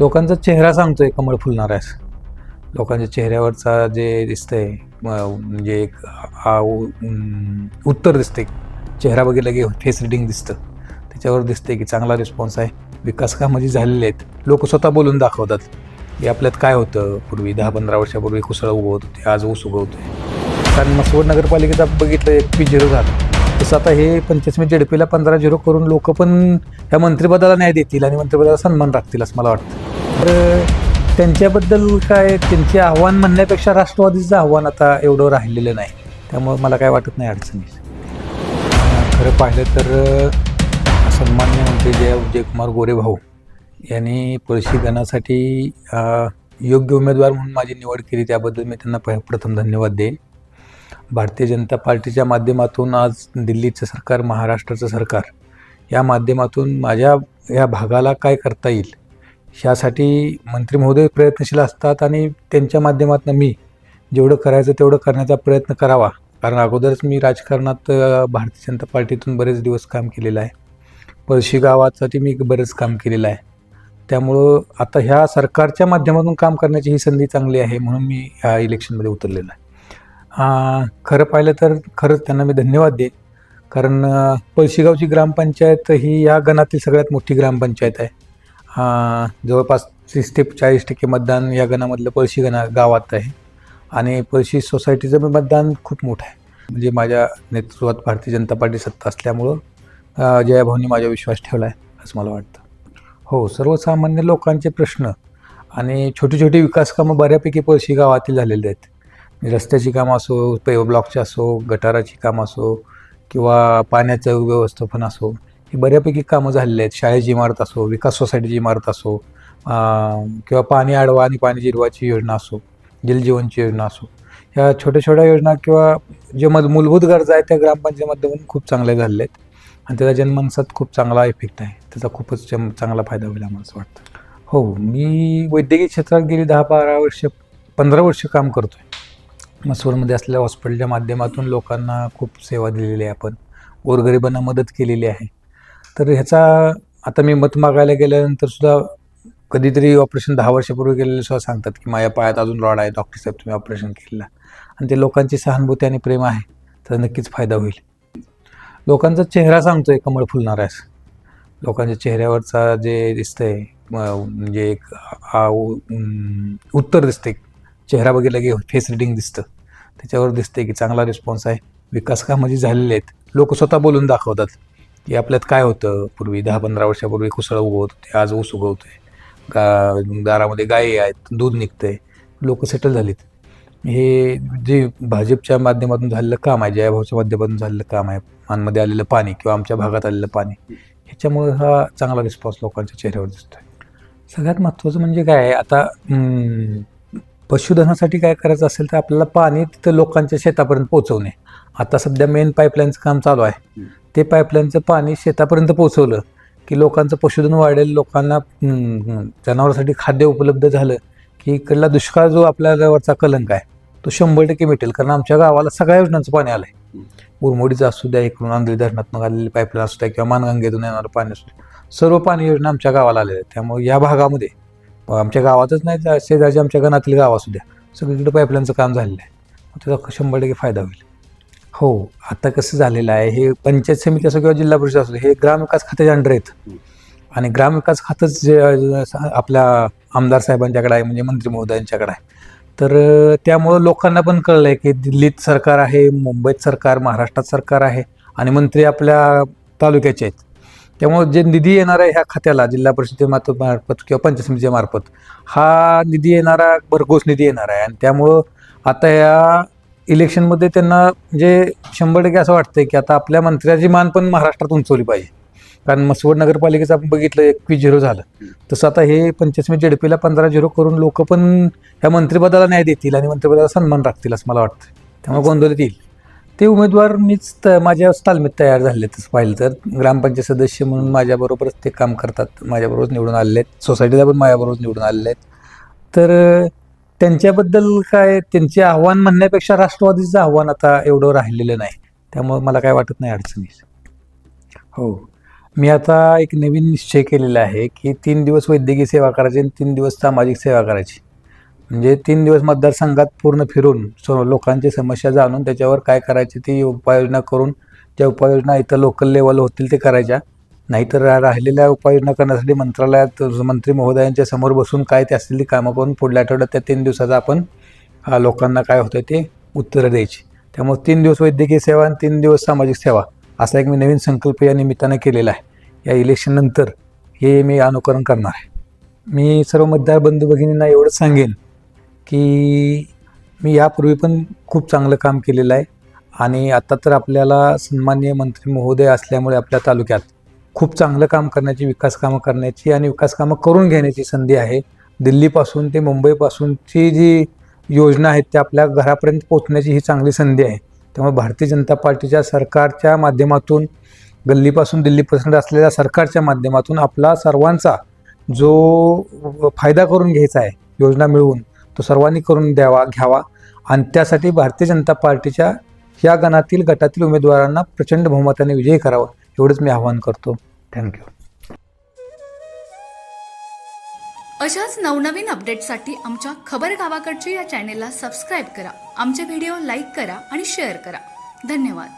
लोकांचा चेहरा सांगतोय कमळ फुलणार आहे लोकांच्या चेहऱ्यावरचा जे दिसतंय म्हणजे एक उत्तर दिसते चेहरा बघितला की फेस रिडिंग दिसतं. त्याच्यावर दिसते की चांगला रिस्पॉन्स आहे. विकास कामं जी आहेत लोक स्वतः बोलून दाखवतात की आपल्यात काय होतं. पूर्वी दहा पंधरा वर्षापूर्वी कुसळ उगवत होते आज ऊस उगवतोय कारण मसवड नगरपालिकेचा बघितलं एक पी झिरो झालं. तसं आता हे पंचवीस जेडपीला पंधरा झिरो करून लोक पण ह्या मंत्रिपदाला न्याय देतील आणि मंत्रिपदाला सन्मान राखतील असं मला वाटतं. तर त्यांच्याबद्दल काय त्यांचे आव्हान म्हणण्यापेक्षा राष्ट्रवादीचं आव्हान आता एवढं राहिलेलं नाही. त्यामुळं मला काय वाटत नाही अडचणी. खरं पाहिलं तर सन्मान्य मंत्री जय विजयकुमार गोरे भाऊ यांनी परिषदनासाठी योग्य उमेदवार म्हणून माझी निवड केली. त्याबद्दल मी त्यांना प- प्रथम धन्यवाद देईन. भारतीय जनता पार्टीच्या माध्यमातून आज दिल्लीचं सरकार महाराष्ट्राचं सरकार या माध्यमातून माझ्या या भागाला काय करता येईल ह्यासाठी मंत्री महोदय प्रयत्नशील असतात आणि त्यांच्या माध्यमातून मी जेवढं करायचं तेवढं करण्याचा प्रयत्न करावा. कारण अगोदरच मी राजकारणात भारतीय जनता पार्टीतून बरेच दिवस काम केलेलं आहे. पळशी गावासाठी मी बरेच काम केलेलं आहे. त्यामुळं आता ह्या सरकारच्या माध्यमातून काम करण्याची ही संधी चांगली आहे म्हणून मी ह्या इलेक्शनमध्ये उतरलेलं आहे. खरं पाहिलं तर खरंच त्यांना मी धन्यवाद देईन. कारण पळशीगावची ग्रामपंचायत ही या गणातील सगळ्यात मोठी ग्रामपंचायत आहे. जवळपास तीस ते चाळीस टक्के मतदान या गणामधलं पळशी गणा गावात आहे. आणि पळशी सोसायटीचं पण मतदान खूप मोठं आहे. म्हणजे माझ्या नेतृत्वात भारतीय जनता पार्टी सत्ता असल्यामुळं जयाभाऊनी माझा विश्वास ठेवला आहे असं मला वाटतं. हो सर्वसामान्य लोकांचे प्रश्न आणि छोटी छोटी विकास कामं बऱ्यापैकी पळशी गावातील झालेली आहेत. म्हणजे रस्त्याची कामं असो पे ब्लॉकची असो गटाराची कामं असो किंवा पाण्याचं व्यवस्थापन असो ही बऱ्यापैकी कामं झालेली आहेत. शाळेची इमारत असो विकास सोसायटीची इमारत असो किंवा पाणी आडवा आणि पाणी जिरवाची योजना असो जलजीवनची योजना असो ह्या छोट्या छोट्या योजना किंवा जे मज मूलभूत गरजा आहेत त्या ग्रामपंचायत माध्यमातून खूप चांगल्या झालेल्या आहेत. आणि त्याचा जनमानसात खूप चांगला इफेक्ट आहे. त्याचा खूपच चांगला फायदा होईल आम्हाला असं वाटतं. हो मी वैद्यकीय क्षेत्रात गेली दहा बारा वर्ष पंधरा वर्ष काम करतो आहे मसूरमध्ये असलेल्या हॉस्पिटलच्या माध्यमातून लोकांना खूप सेवा दिलेली आहे आपण. गोरगरिबांना मदत केलेली आहे. तर ह्याचा आता मी मत मागायला गेल्यानंतर सुद्धा कधीतरी ऑपरेशन दहा वर्षापूर्वी गेलेले सुद्धा सांगतात की माझ्या पायात अजून रॉड आहे. डॉक्टर साहेब तुम्ही ऑपरेशन केलेलं. आणि ते लोकांची सहानुभूती आणि प्रेम आहे. तर नक्कीच फायदा होईल. लोकांचा चेहरा सांगतोय कमळ फुलणार आहेस लोकांच्या चेहऱ्यावरचा जे दिसतंय म्हणजे एक उत्तर दिसते चेहरा बघितला की फेस रिडिंग दिसतं. त्याच्यावर दिसते की चांगला रिस्पॉन्स आहे. विकास कामं जी झालेली आहेत लोक स्वतः बोलून दाखवतात. की आपल्यात काय होतं? पूर्वी दहा पंधरा वर्षापूर्वी कुसळ उगवत होते आज ऊस उगवतोय. गा दारामध्ये गायी आहेत दूध निघतंय लोक सेटल झालीत. हे जे भाजपच्या माध्यमातून झालेलं काम आहे जयाभाऊच्या माध्यमातून झालेलं काम आहे मानमध्ये आलेलं पाणी किंवा आमच्या भागात आलेलं पाणी ह्याच्यामुळे हा चांगला रिस्पॉन्स लोकांच्या चेहऱ्यावर दिसतोय. सगळ्यात महत्त्वाचं म्हणजे काय आहे आता पशुधनासाठी काय करायचं असेल तर आपल्याला पाणी तिथं लोकांच्या शेतापर्यंत पोहोचवणे. आता सध्या मेन पाईपलाईनचं काम चालू आहे. ते पाईपलाईनचं पाणी शेतापर्यंत पोचवलं की लोकांचं पशुधन वाढेल लोकांना जनावरासाठी जनावरांसाठी खाद्य उपलब्ध झालं की इकडला दुष्काळ जो आपल्यावरचा कलंक आहे तो शंभर टक्के मिटेल. कारण आमच्या गावाला सगळ्या योजनांचं पाणी आलं आहे उरमोडीचं असू द्या इकडून आंधळी धरणात्मक आलेली पाईपलाईन असू द्या किंवा मानगंगेतून येणारं पाणी असू द्या सर्व पाणी योजना आमच्या गावाला आलेल्या आहेत. त्यामुळे या भागामध्ये आमच्या गावातच नाही तर शेजारच्या आमच्या गणातील गाव असू द्या सगळीकडे पाईपलाईनचं काम झालेलं आहे. त्याचा शंभर टक्के फायदा होईल. हो आता कसं झालेलं आहे हे पंचायत समिती असो किंवा जिल्हा परिषद असो हे ग्रामविकास खात्याच्या अंडर आहेत. आणि ग्रामविकास खातंच जे आपल्या आमदार साहेबांच्याकडे आहे म्हणजे मंत्री महोदयांच्याकडे आहे. तर त्यामुळं लोकांना पण कळलं आहे की दिल्लीत सरकार आहे मुंबईत सरकार महाराष्ट्रात सरकार आहे आणि मंत्री आपल्या तालुक्याचे आहेत. त्यामुळं जे निधी येणार आहे ह्या खात्याला जिल्हा परिषदेमार्फत मार्फत किंवा पंचायत समितीच्या मार्फत हा निधी येणारा भरघोस निधी येणार आहे. आणि त्यामुळं आता या इलेक्शनमध्ये त्यांना म्हणजे शंभर टक्के असं वाटतंय की आता आपल्या मंत्र्याची मान पण महाराष्ट्रात उंचवली पाहिजे. कारण मसवड नगरपालिकेचं आपण बघितलं एकवीस झिरो झालं. तसं आता हे पंचवीस जेडपीला पंधरा झिरो करून लोक पण ह्या मंत्रिपदाला न्याय देतील आणि मंत्रिपदाला सन्मान राखतील असं मला वाटतं. त्यामुळे गोंधळात येईल. ते उमेदवार मीच त- माझ्या तालमीत तयार झाले तसं पाहिलं तर. ग्रामपंचायत सदस्य म्हणून माझ्याबरोबरच ते काम करतात. माझ्याबरोबरच निवडून आलेले आहेत. सोसायटीला पण माझ्याबरोबर निवडून आलेले आहेत. तर त्यांच्याबद्दल काय त्यांचे आव्हान म्हणण्यापेक्षा राष्ट्रवादीचं आव्हान आता एवढं राहिलेलं नाही. त्यामुळे मला काय वाटत नाही अडचणी. हो. मी आता एक नवीन निश्चय केलेला आहे की तीन दिवस वैद्यकीय सेवा करायची आणि तीन दिवस सामाजिक सेवा करायची. म्हणजे तीन दिवस मतदारसंघात पूर्ण फिरून सो लोकांची समस्या जाणून त्याच्यावर काय करायची ती उपाययोजना करून त्या उपाययोजना इथं लोकल लेवल होतील ते करायच्या. नाहीतर राहिलेल्या उपाययोजना करण्यासाठी मंत्रालयात मंत्री महोदयांच्या समोर बसून काय ते असतील ती कामं करून पुढल्या आठवड्यात त्या तीन दिवसाचा आपण लोकांना काय होतं ते उत्तरं द्यायची. त्यामुळे तीन दिवस वैद्यकीय सेवा आणि तीन दिवस सामाजिक सेवा असा एक मी नवीन संकल्प या निमित्तानं केलेला आहे. या इलेक्शननंतर हे मी अनुकरण करणार आहे. मी सर्व मतदार बंधू भगिनींना एवढंच सांगेन की मी यापूर्वी पण खूप चांगलं काम केलेलं आहे. आणि आता तर आपल्याला सन्माननीय मंत्री महोदय असल्यामुळे आपल्या तालुक्यात खूप चांगलं काम करण्याची विकास कामं करण्याची आणि विकास कामं करून घेण्याची संधी आहे. दिल्लीपासून ते मुंबईपासूनची जी योजना आहेत त्या आपल्या घरापर्यंत पोहोचण्याची ही चांगली संधी आहे. त्यामुळे भारतीय जनता पार्टीच्या सरकारच्या माध्यमातून गल्लीपासून दिल्लीपर्यंत असलेल्या सरकारच्या माध्यमातून आपला सर्वांचा जो फायदा करून घ्यायचा आहे योजना मिळवून तो सर्वांनी करून द्यावा घ्यावा. आणि त्यासाठी भारतीय जनता पार्टीच्या या गणातील गटातील उमेदवारांना प्रचंड बहुमताने विजयी करावा. एवढंच मी आवाहन करतो. थँक्यू अशाच नवनवीन अपडेटसाठी आमच्या खबर गावाकडची या चॅनेलला सबस्क्राईब करा. आमचे व्हिडिओ लाईक करा आणि शेअर करा. धन्यवाद.